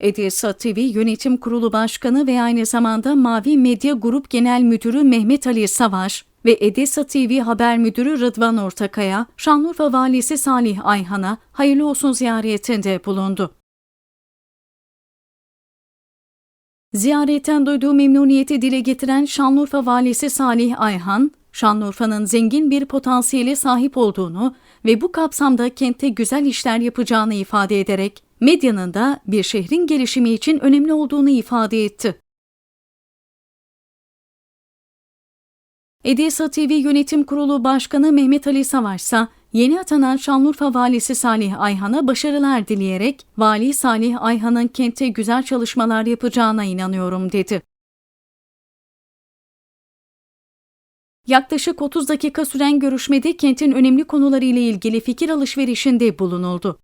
Edesa TV Yönetim Kurulu Başkanı ve aynı zamanda Mavi Medya Grup Genel Müdürü Mehmet Ali Savaş ve Edesa TV Haber Müdürü Rıdvan Ortakaya, Şanlıurfa Valisi Salih Ayhan'a hayırlı olsun ziyaretinde bulundu. Ziyaretten duyduğu memnuniyeti dile getiren Şanlıurfa Valisi Salih Ayhan, Şanlıurfa'nın zengin bir potansiyele sahip olduğunu ve bu kapsamda kentte güzel işler yapacağını ifade ederek medyanın da bir şehrin gelişimi için önemli olduğunu ifade etti. Edesa TV Yönetim Kurulu Başkanı Mehmet Ali Savaş ise yeni atanan Şanlıurfa Valisi Salih Ayhan'a başarılar dileyerek Vali Salih Ayhan'ın kente güzel çalışmalar yapacağına inanıyorum dedi. Yaklaşık 30 dakika süren görüşmede kentin önemli konuları ile ilgili fikir alışverişinde bulunuldu.